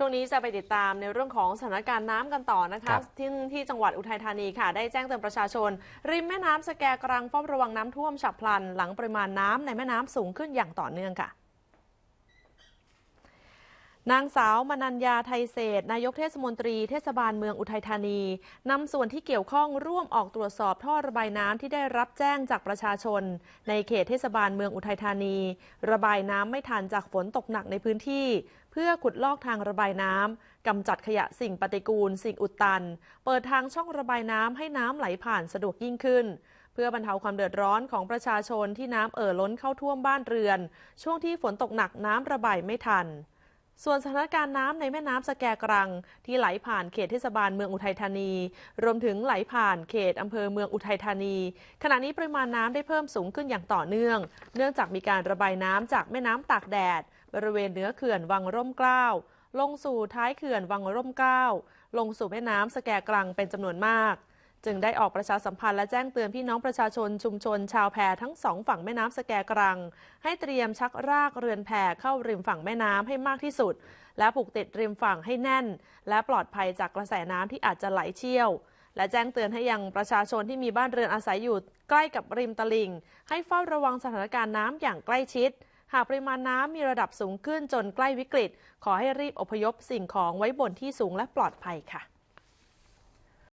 ช่วงนี้จะไปติดตามในเรื่องของสถานการณ์น้ำกันต่อนะครัคะบที่ที่จังหวัดอุทัยธานีค่ะ ได้แจ้งเตือนประชาชน ริมแม่น้ำสแกกรังเฝ้าระวังน้ำท่วมฉับพลัน หลังปริมาณน้ำในแม่น้ำสูงขึ้นอย่างต่อเนื่องค่ะนางสาวมนัญญาไทยเศษนายกเทศมนตรีเทศบาลเมืองอุทัยธานีนำส่วนที่เกี่ยวข้องร่วมออกตรวจสอบท่อระบายน้ำที่ได้รับแจ้งจากประชาชน ในเขตเทศบาลเมืองอุทัยธานี ระบายน้ำไม่ทันจากฝนตกหนักในพื้นที่เพื่อขุดลอกทางระบายน้ำกำจัดขยะสิ่งปฏิกูล สิ่งอุดตัน เปิดทางช่องระบายน้ำให้น้ำไหลผ่านสะดวกยิ่งขึ้น เพื่อบรรเทาความเดือดร้อนของประชาชนที่น้ำเอ่อล้นเข้าท่วมบ้านเรือน ช่วงที่ฝนตกหนักน้ำระบายไม่ทันส่วนสถานการณ์น้ำในแม่น้ำสแกกรัง ที่ไหลผ่านเขตเทศบาลเมืองอุทัยธานี รวมถึงไหลผ่านเขตอำเภอเมืองอุทัยธานี ขณะนี้ปริมาณน้ำได้เพิ่มสูงขึ้นอย่างต่อเนื่อง เนื่องจากมีการระบายน้ำจากแม่น้ำตากแดด บริเวณเหนือเขื่อนวังร่มเกล้าลงสู่ท้ายเขื่อนวังร่มเกล้าลงสู่แม่น้ำสแกกรังเป็นจำนวนมาก จึงได้ออกประชาสัมพันธ์และแจ้งเตือนพี่น้องประชาชนชุมชนชาวแพทั้งสองฝั่งแม่น้ำสแกกรัง ให้เตรียมชักรากเรือนแพเข้าริมฝั่งแม่น้ำให้มากที่สุด และผูกติดริมฝั่งให้แน่น และปลอดภัยจากกระแสน้ำที่อาจจะไหลเชี่ยว และแจ้งเตือนให้ยังประชาชนที่มีบ้านเรือนอาศัยอยู่ใกล้กับริมตลิ่ง ให้เฝ้าระวังสถานการณ์น้ำอย่างใกล้ชิด หากปริมาณน้ำมีระดับสูงขึ้นจนใกล้วิกฤต ขอให้รีบอพยพสิ่งของไว้บนที่สูงและปลอดภัยค่ะ